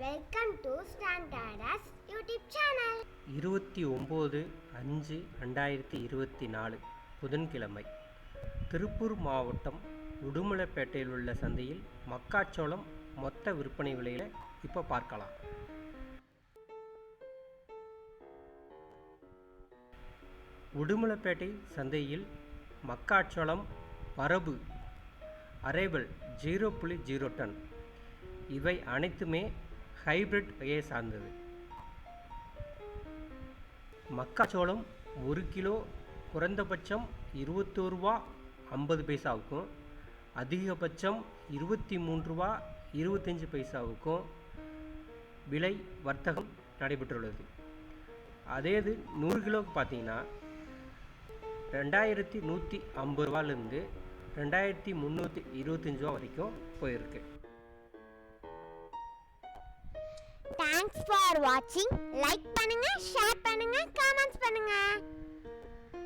Welcome to Standards YouTube channel இருபத்தி ஒம்பது அஞ்சு ரெண்டாயிரத்தி இருபத்தி நாலு புதன்கிழமை. திருப்பூர் மாவட்டம் உடுமலைப்பேட்டையில் உள்ள சந்தையில் மக்காச்சோளம் மொத்த விற்பனை விலையில் இப்போ பார்க்கலாம். உடுமலைப்பேட்டை சந்தையில் மக்காச்சோளம் வரபு அரைவல் ஜீரோ புள்ளி ஜீரோ டன். இவை அனைத்துமே ஹைபிரிட் வகையை சார்ந்தது. மக்காச்சோளம் ஒரு கிலோ குறைந்தபட்சம் இருபத்தோரு ரூபா ஐம்பது பைசாவுக்கும் அதிகபட்சம் இருபத்தி மூன்று ரூபா இருபத்தஞ்சி பைசாவுக்கும் விலை வர்த்தகம் நடைபெற்றுள்ளது. அதே இது நூறு கிலோவுக்கு பார்த்தீங்கன்னா ரெண்டாயிரத்தி நூற்றி ஐம்பது ரூபாலேருந்து ரெண்டாயிரத்தி முந்நூற்றி இருபத்தஞ்சி ரூபா வரைக்கும் போயிருக்கு. தேங்க்ஸ் ஃபார் வாட்சிங் லைக் பண்ணுங்க ஷேர் பண்ணுங்க காமெண்ட்ஸ் பண்ணுங்க.